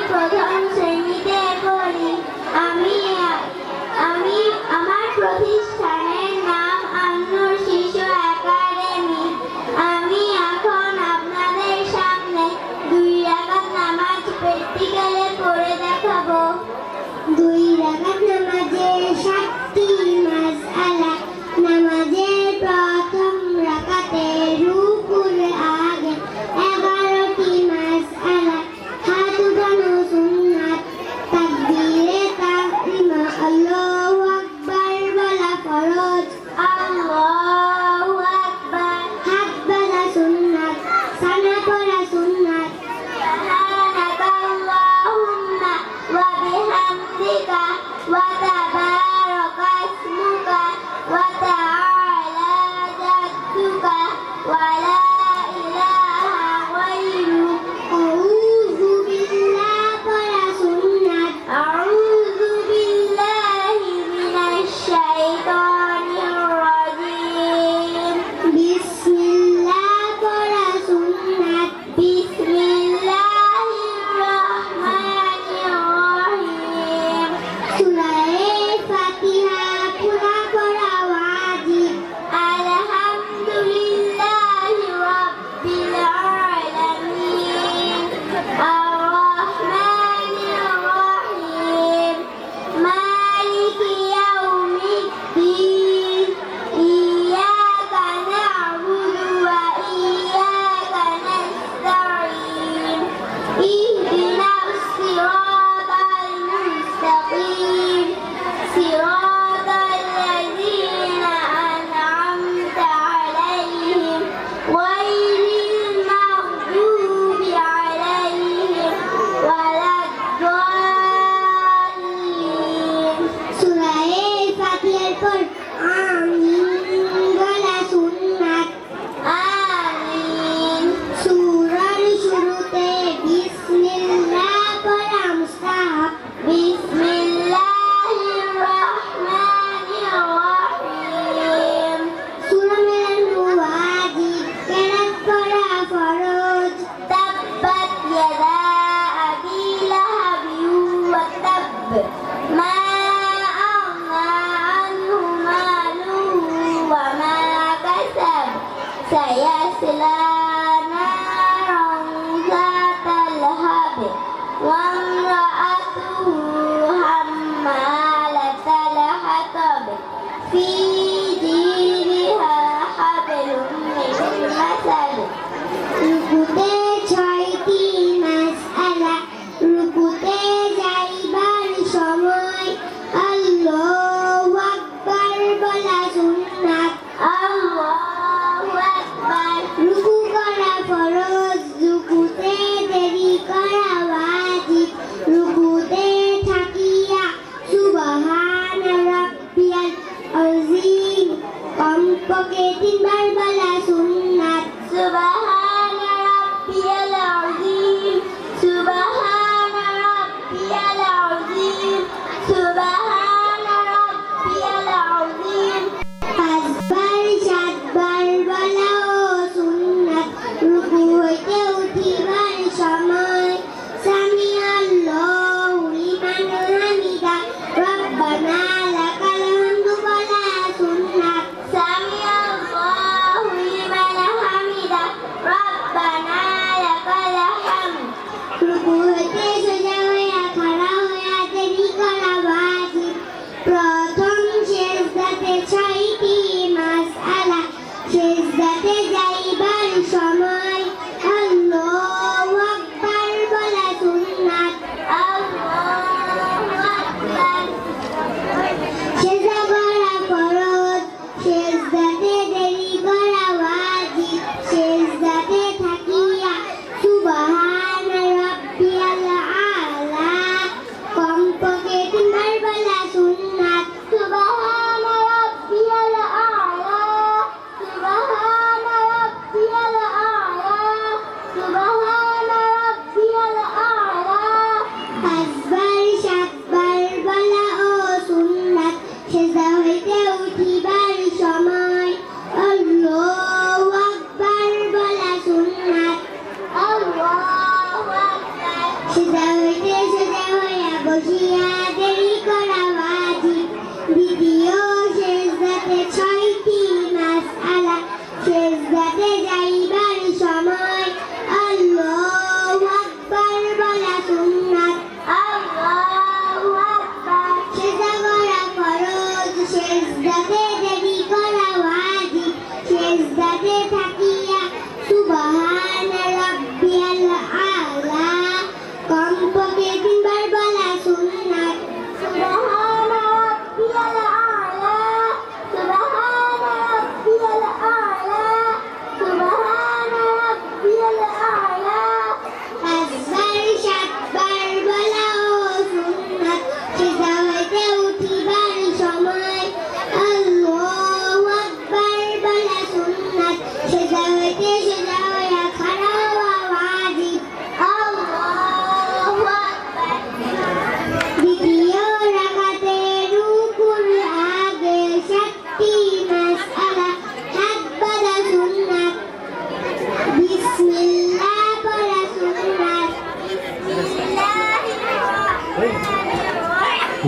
Brother Jose. Saya. belonging to the house.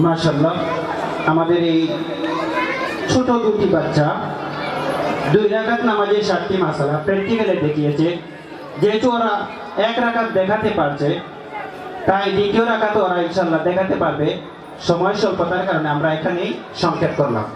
মাশাল্লাহ আমাদের এই ছোট দুটি বাচ্চা, দুই রাকাত নামাজে সাতটি মাসালা প্র্যাকটিক্যালে দেখিয়েছে। যেহেতু ওরা এক রাখাত দেখাতে পারছে, তাই দ্বিতীয় রাকাত ওরা ইনশাল্লাহ দেখাতে পারবে। সময় স্বল্পতার কারণে আমরা এখানেই সংক্ষেপ করলাম।